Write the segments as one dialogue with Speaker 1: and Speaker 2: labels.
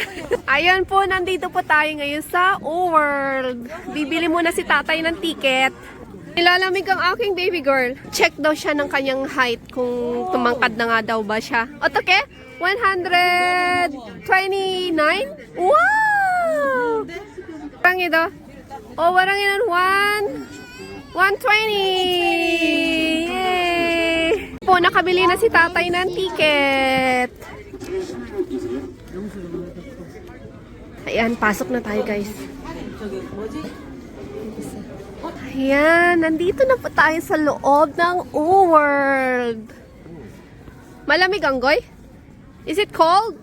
Speaker 1: Ayan po, nandito po tayo ngayon sa O-World. Bibili muna si tatay ng ticket. Nilalamig ang aking baby girl. Check daw siya ng kanyang height kung tumangkad na nga daw ba siya. Otoke? 129? Wow! Parang ito. Oh, parang yun. 1... 120! Yay! Po, nakabili na si tatay ng ticket. Ayan, pasok na tayo guys. Ayan, nandito na po tayo sa loob ng U-World. Malamig ang goy? Is it cold?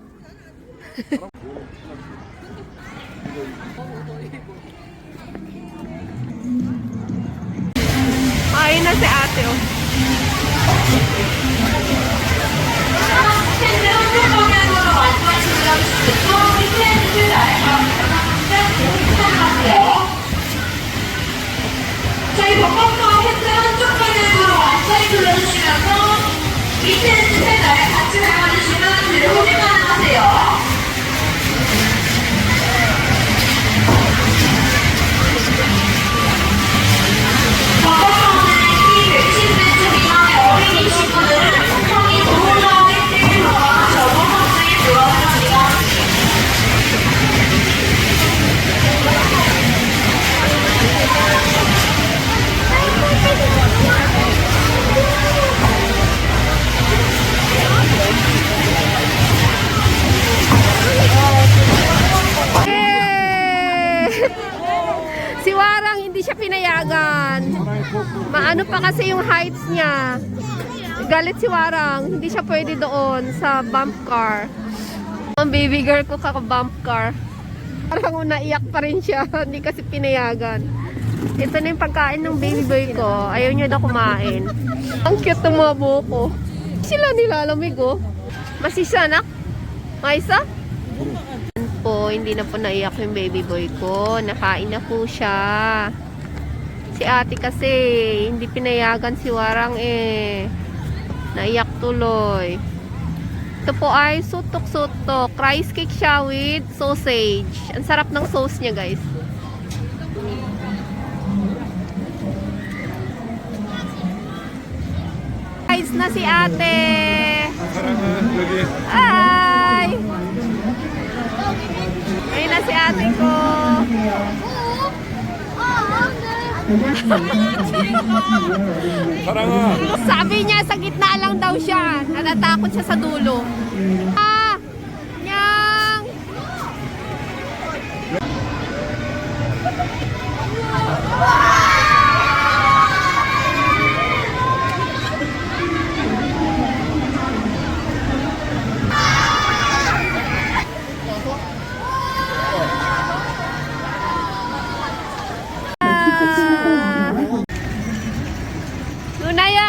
Speaker 1: Ayun na si ate oh.
Speaker 2: 저희 벚꽃도 캔들 한쪽 방향으로 완전히 돌려주시면서 밑에 있는
Speaker 1: Maano pa kasi yung heights niya. Galit si Warang. Hindi siya pwede doon sa bump car. Ang baby girl ko kaka-bump car. Parang naiyak pa rin siya. hindi kasi pinayagan. Ito na yung pagkain ng baby boy ko. Ayaw niya na kumain. Ang cute ng mga buko. Sila nilalamig oh. Masisa anak? Maisa? po, hindi na po naiyak yung baby boy ko. Nakain na po siya. Si ate kasi, hindi pinayagan si Warang eh. Naiyak tuloy. Ito po ay sutok-sutok. Rice cake siya with sausage. Ang sarap ng sauce niya guys. Guys na si ate. Hi! Ayun na si ate ko. Sabi niya sa gitna lang daw siya. Natatakot siya sa dulo. Ah!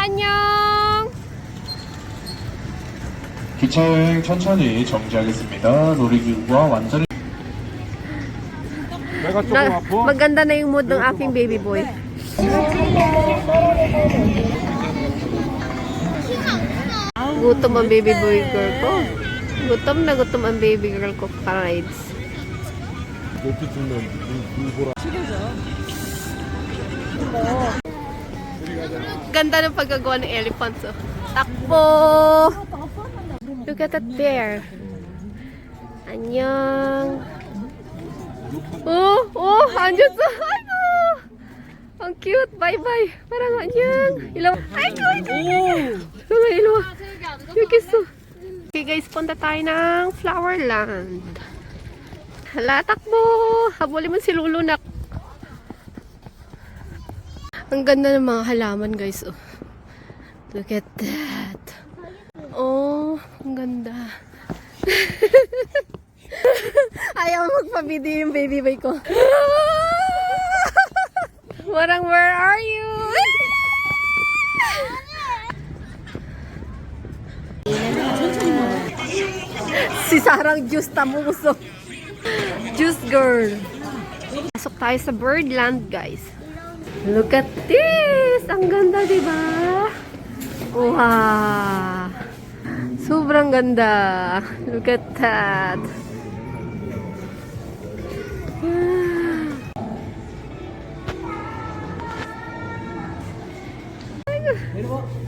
Speaker 1: 안녕.
Speaker 3: 기차 여행 천천히 정지하겠습니다. 놀이기구와 완전히 내가 조금
Speaker 1: Na,
Speaker 3: 아파?
Speaker 1: maganda na yung mood ng aking baby boy. Gutom ang baby boy girl ko. Gutom na gutom ang baby girl ko ka-rides.
Speaker 3: 높이 듣는 물보라
Speaker 1: Ganda ng paggagawa ng elephants, oh. Takbo! Look at that bear. Anyang. Oh, oh, andyan sa, ay, oh. Ang cute, bye-bye. Parang anyang. Ilaw. Ay, ko, ay, ko, ay, ko. Mga ilaw. Yung kiso. Okay guys, punta tayo ng Flowerland. Hala, takbo! Habulin mo si Lulunak. Ang ganda ng mga halaman guys. Oh. Look at that. Oh, ang ganda. Ayaw magpa-video yung baby boy ko. Warang, where are you? si Sarang Juice Tamuso. Juice girl. Pasok tayo sa Birdland, guys. Look at this! Ang ganda, di ba? Wow! Sobrang ganda! Look at that! Wow!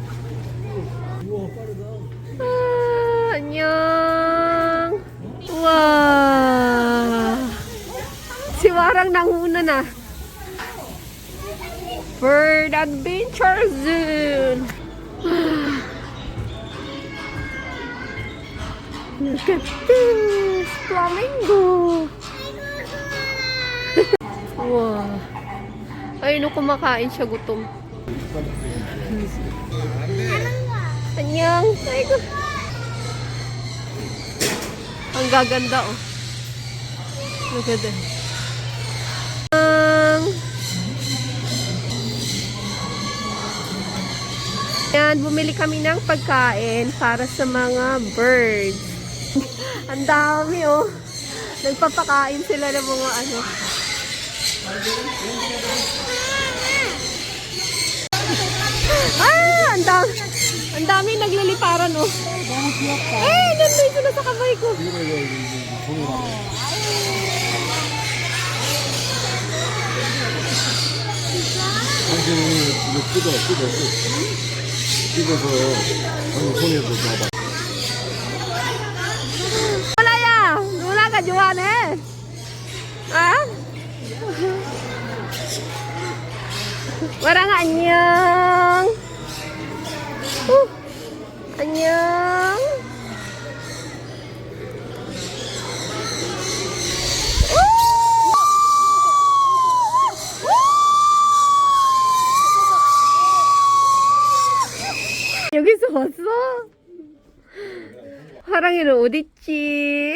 Speaker 1: Bird Adventure Zone. Look at this. Flamingo. wow. Ay, no, kumakain siya gutom. Anyang. Ay, ko. Ang gaganda, oh. Look at that. Yan, bumili kami ng pagkain para sa mga birds. Ang dami, oh. Nagpapakain sila ng mga ano. Ah! Ang dami. Ang dami nagliliparan, oh. Eh, nandun sila sa kamay ko.
Speaker 4: 당신 찍어서 방금 손에도 봐봐.
Speaker 1: 누나야, 누나가 좋아하네. 어? 아? 랑 안녕. 후. 안녕. 화랑이는 어딨지?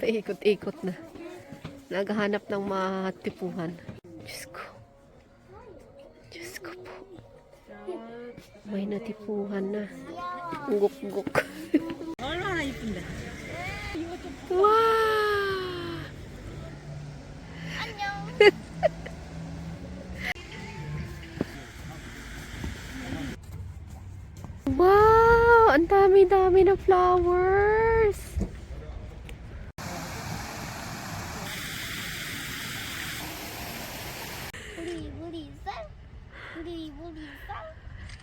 Speaker 1: Paikot-ikot na. Naghahanap ng matipuhan. Diyos ko. Diyos ko po. May natipuhan na. Guk-guk.
Speaker 5: 얼마나 이쁜데.
Speaker 1: 와. Wow! Ang dami-dami na flowers!
Speaker 6: 우리 물이 있어? 우리 물이 있어?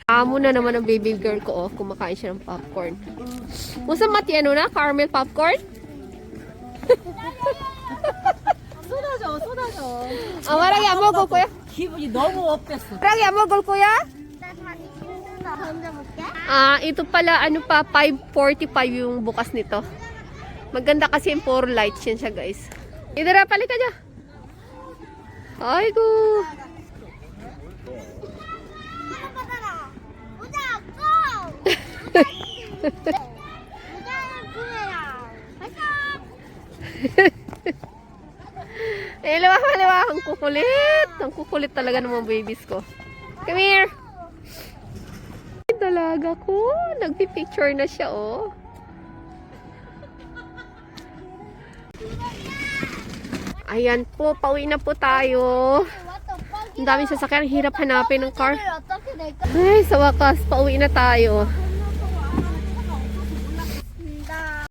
Speaker 1: Amo na naman ang baby girl ko, oh. Kumakain siya ng popcorn. Musa mati ano na? Caramel popcorn?
Speaker 5: 쏟아져, 쏟아져.
Speaker 1: Ah, warang yan mo, kuya.
Speaker 5: 기분이 너무 업됐어.
Speaker 1: Warang yan mo, kuya.
Speaker 6: 나 다리 힘들어. 던져볼게.
Speaker 1: Ah, ito pala ano pa 545 yung bukas nito. Maganda kasi yung 4 lights yan siya, guys. Idara pala ka dyan.
Speaker 6: Ay ko.
Speaker 1: eh, lawak, lawak. Ang kukulit. Ang kukulit talaga ng mga babies ko. Come here aga ko. Nagpipicture na siya, oh. Ayan po, pauwi na po tayo. Ang daming sasakyan, hirap hanapin ng car. Ay, sa wakas, pauwi na tayo.